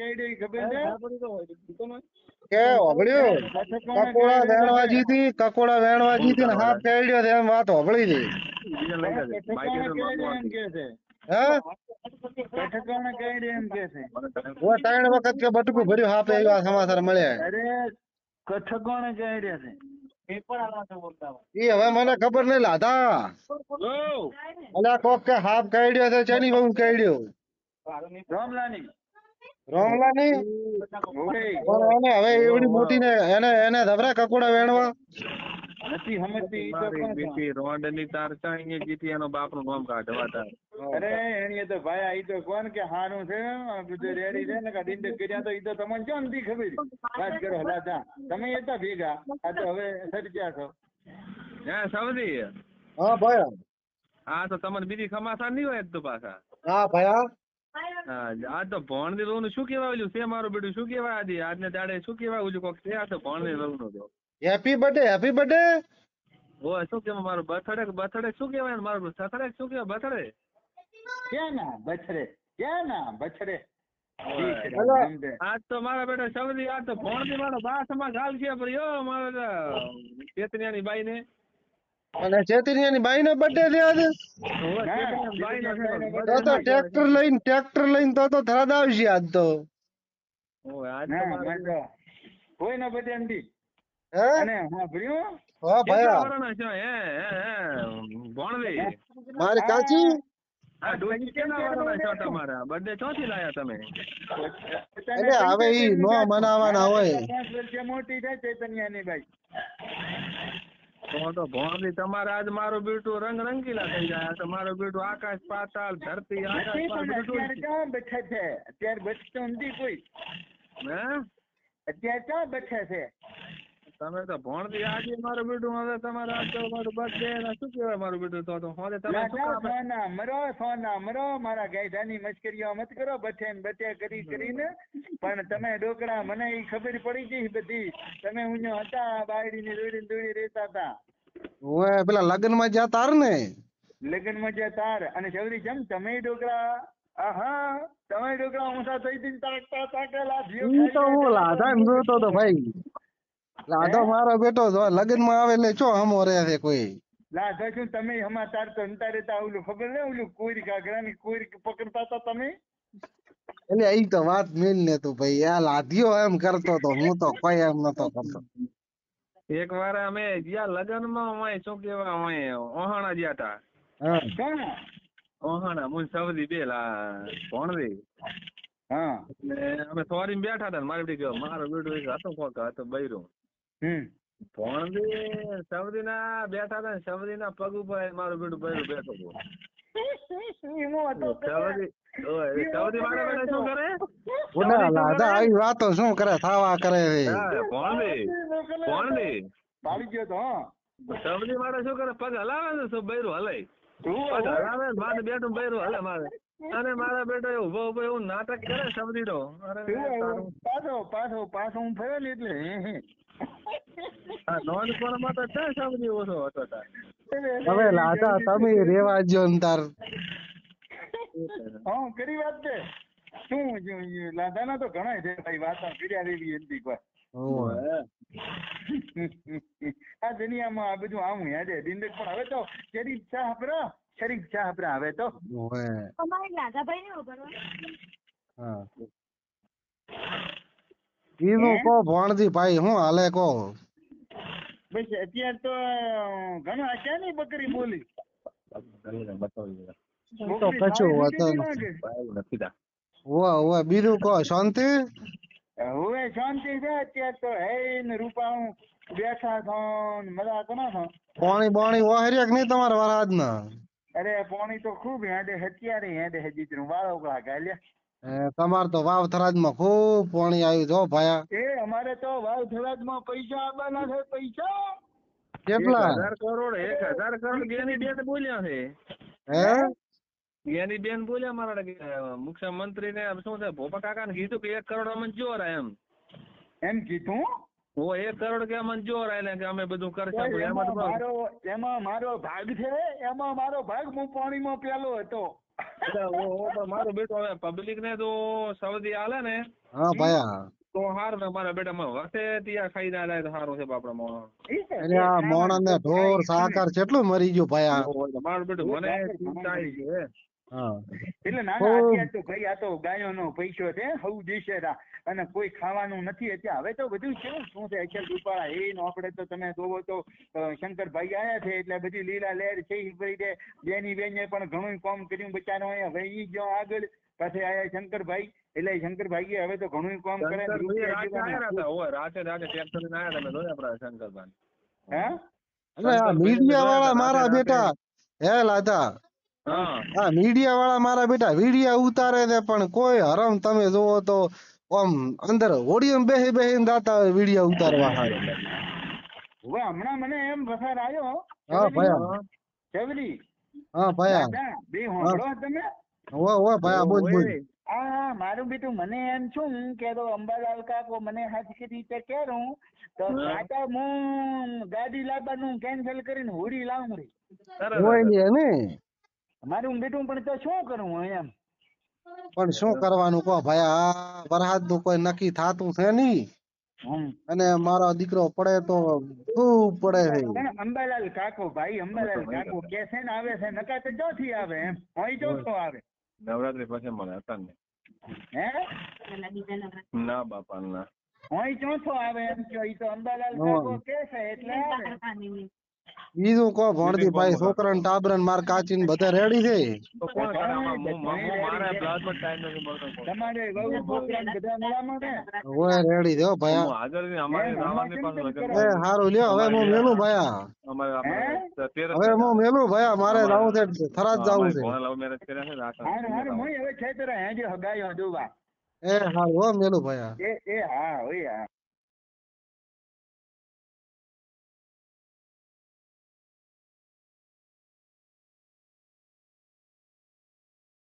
કેડી ખબર છે? કે હોભળ્યું? કકોડા વેણવાજી થી કકોડા વેણવાજી થી ને હાફ કેડ્યો છે એમ વાત હોભળી છે. હે? ત્રણ વખત કે બટકું ભર્યું હાફ એવા સમાચાર મળ્યા. અરે કઠકોણે કેડ્યા છે. ઈ હવે મને ખબર નઈ લાધા. અલ્યા કોક કે હાફ કાઢ્યો છે ચેની બહુ કાઢ્યો રામલાની. રોમલા ની ઓય પણ એને હવે એવડી મોટી ને એને એને ધબરા કકોડા વેણવા. નથી સમજતી ઈ તો છે? રોડની તાર ચાઈ જીતી એનો બાપનું નામ કાઢવા તાર. અરે એની તો ભાઈ આઈ તો કોણ કે હારું છે બધું રેડી છે ને કા ડિંડક કર્યા તો ઈ તો તમને જો નથી ખબર? વાત કરો લાદા તમે હતા ભેગા. આ તો હવે સરજ્યા છો. હે સવદી હા ભાઈ. હા તો તમને બીજી ખમાસા નહીં હોય તો પાછા? હા ભાઈ હા. આ તો ભણની વહુ નું શું કેવા ઓલું છે મારું બેટું શું કેવાય આજે આજને દાડે શું કેવા ઓલું કોક છે આ તો ભણની વહુ નું તો હેપી બર્થડે હેપી બર્થડે ઓ શું કેવા મારું બર્થડે બર્થડે શું કેવાય ને મારું? સથડે શું કેવા બર્થડે ક્યાં ના બર્થડે ક્યાં ના બછડે ઠીક છે, અલા. સમજે. આજ તો મારા બેટા સૌથી આ તો ભણની મારો બાસમાં ગાલ છે પર યો મારા ચેતનિયાની બાઈ ને અને ચેતનિયાની બાઈ ના બર્થડે છે આજે. નો તો તો ટ્રેક્ટર લઈને ટ્રેક્ટર લઈને તો તો થરાદ આવશે આજ તો. ના ના કોઈ ના બધે એમથી હે? અને હા ભર્યું? હા કેટલા ભાઈ વર્ષના હે હે હે ભણવી. મારી કાચી? આ ડોશી કેટલા વર્ષના છો તમારા? બર્થડે ચોથી લાયા તમે? હવે ઈ નો મનાવાના હોય. મોટી થાય ચૈતન્યાની બાઈ. તો તો તમારે તમારા આજ મારું બેટું રંગ રંગીલા થઈ જાય. તો મારું બેટું આકાશ પાતાળ ધરતી આકાશ અત્યારે ક્યાં બેઠા છે? અત્યારે નથી કોઈ. હે? અત્યારે ક્યાં બેઠા છે? તમે તો ભણતી આજે મારું બેટું હવે તમારે આજ તો મારું બર્થડે ને શું કહેવાય મારું બેટું? તો તો હવે તમે શું સોના મરો સોના મરો મારા ગાયધાની મશ્કરીઓ મત કરો બથે ને બથે કરી કરીને. પણ તમે ડોકડા મને એ ખબર પડી ગઈ બધી. તમે ઉഞ്ഞો હતા બાયડી ની દોડી દોડી રહેતા હતા. ઓય પેલા લગ્નમાં જ્યાં તાર ને? લગ્નમાં જ્યાં તાર અને ચૌધરી જેમ તમે ડોકડા આહા તમે ડોકરા ઊંધા થઈ હતી તાકતા તાકેલા જીવ ઈ તો હું લાધા એમ જોતો તો ભાઈ. લાધો મારો બેટો જો લગ્નમાં આવે એટલે ચો હમો રહે છે કોઈ. લા છું તમે હમા તાર તો અંતા રહેતા ઓલું ખબર ને ઓલું કોરી કાગડા ની કોઈરી પકડતા તા તમે? એટલે ઈ તો વાત મેલ ને તું ભાઈ આ લાધ્યો એમ કરતો તો હું તો કોઈ એમ નતો કરતો. એક વાર અમે ગયા લગ્નમાં અમે શું કેવા અમે ઓહાણા ગયા તા. હા. ઓહાણા મું સવદી બે લા ભણવી હા. અમે સોરી બેઠા હતા ને મારે બેટી ગયો મારો બેટો એક હતો કોક હતો બૈરું. હમ. ભણવી ના બેઠા હતા ને ના પગ ઉપર મારું બેટું બૈરું બેઠો હતો. સવદી મારા શું કરે? વાતો શું થાવા છે મારે શું પગ હલાવે તો બૈરું હલે. તું હલાવે મારે બેઠું બૈરું હલે મારે. અને મારા બેટો ઊભો ઊભો એવું નાટક કરે સમજી નો પાછો પાછો પાછો હું ફર્યો ને એટલે હે હે તો છે સવદી ઓછો હતો તાર. હવે લાધા તમે રેવા જો ને તાર. હા કરી વાત છે શું લાદાના તો ઘણા છે ભાઈ વાત કર્યા રેવી એમથી કોઈ. આ દુનિયામાં આ બધું આમ યાદે દિંડક પણ હવે તો શરીફ શાહ હપરા શરીફ શાહ હપરા હવે તો. અમારે લાગાભાઈ ને ઉભરવા હા. ઈનું કો ભણજી ભાઈ હું હાલે કો બસ અત્યારે તો ઘણો આ ક્યાંની બકરી બોલી? તો કશું વતન વાહ વાહ બીજું કો શાંતિ? હવે શાંતિ છે અત્યારે તો હે ને રૂપાણું બેઠા છો મજા કરો છો? પાણી બાણી ઓહર્યા કે નહીં તમારા વરાજ ના અરે પાણી તો ખૂબ હેડે હત્યારે હેડે હજી વાળો ઉકળા ગાલ્યા તમાર તો વાવ થરાજમાં ખૂબ પાણી આવ્યું જો ભાયા. એ અમારે તો વાવ થરાદમાં પૈસા આવવાના છે પૈસા. કેટલા? હજાર કરોડ એક હજાર કરોડ ગેની બેન બોલ્યા છે. હે? ગેની બેન બોલ્યા મારા મુખ્યમંત્રી ને શું છે ભોપા કાકા ને કીધું કે એક કરોડ મંજૂર એમ. એમ કીધું? ઓ એક કરોડ કે મંજૂર એટલે કે અમે બધું કરશું એમાં એમાં મારો એમાં મારો ભાગ છે એમાં મારો ભાગ હું પાણીમાં પેલો હતો. એટલે મારું બેટું હવે પબ્લિક ને તો સૌથી આલે ને. હા ભાયા તો હારું ને મારા બેટા માં વખતે ત્યાં ખાઈ ના લાય તો સારું છે બાપડા મોણ એટલે આ મોણ ને ઢોર સાકર કેટલું મરી ગયું ભયા મારો બેટું મને ચિંતા આવી છે એટલે ના ના અત્યારે તો ભાઈ આ તો ગાયોનો પૈસો છે હવ દેશેરા અને કોઈ ખાવાનું નથી અત્યારે. હવે તો બધું કેવું શું છે અચલ રૂપાળા એ નો આપણે તો તમે જોવો તો શંકરભાઈ આયા છે એટલે બધી લીલા લહેર છે ઈ ભાઈ દે બેની બેને પણ ઘણું કામ કર્યું બચારો અહીંયા. વહી જો આગળ પાછે આયા શંકરભાઈ એટલે શંકરભાઈ હવે તો ઘણું કામ કરે ને રાતે રાતે રાતે ટ્રેક્ટર લઈને આયા તમે જોયા આપડા શંકરભાઈ. હે? મીડિયા વાળા મારા બેટા હે લાતા. હા. મીડિયા વાળા મારા બેટા વિડિયા ઉતારે છે પણ કોઈ હરમ તમે જોવો તો આમ અંદર ઓડિયમ બેહી બેહીને દાતા હોય વિડિયા ઉતારવા હારે. હવે હમણાં મને એમ વસાર આવ્યો હા. ભયા. ચવલી? હા ભયા. બે હોંડો તમે. ઓ ઓ ભયા બોલ બોલ. હા મારું બેટું મને એમ છું કે તો અંબાલાલ કાકો મને સાચી રીતે કેરું તો હા. કાકા હું ગાડી લાવવાનું કેન્સલ કરીને હોડી લાવું રે. હોય ને ને મારું બેટું પણ તો શું કરવું એમ? પણ શું કરવાનું કહો ભાઈ આ વરસાદનું કોઈ નક્કી થાતું છે નહીં. અને મારો દીકરો પડે તો ખૂબ પડે છે? અંબાલાલ કાકો ભાઈ અંબાલાલ કાકો કે છે ને આવે છે નકા તો ચોથી આવે એમ. હોય ચોથો આવે. નવરાત્રી પછી મળે ને? હે? ના બાપા ના હોય ચોથો આવે એમ કયો ઈ તો અંબાલાલ. કાકો કે છે એટલે બીજું કો ભણતી ભાઈ છોકરા ને ટાબર ને માર છોકરા ને બધા રેડી છે ઓય રેડી છે ભયા હારું લ્યો હવે હું મેલું ભયા જ હવે હું મેલું ભાઈ મારે જવું છે થરાદ જવું છે. એ હારું હો મેલું ભયા એ એ હા ઓય હા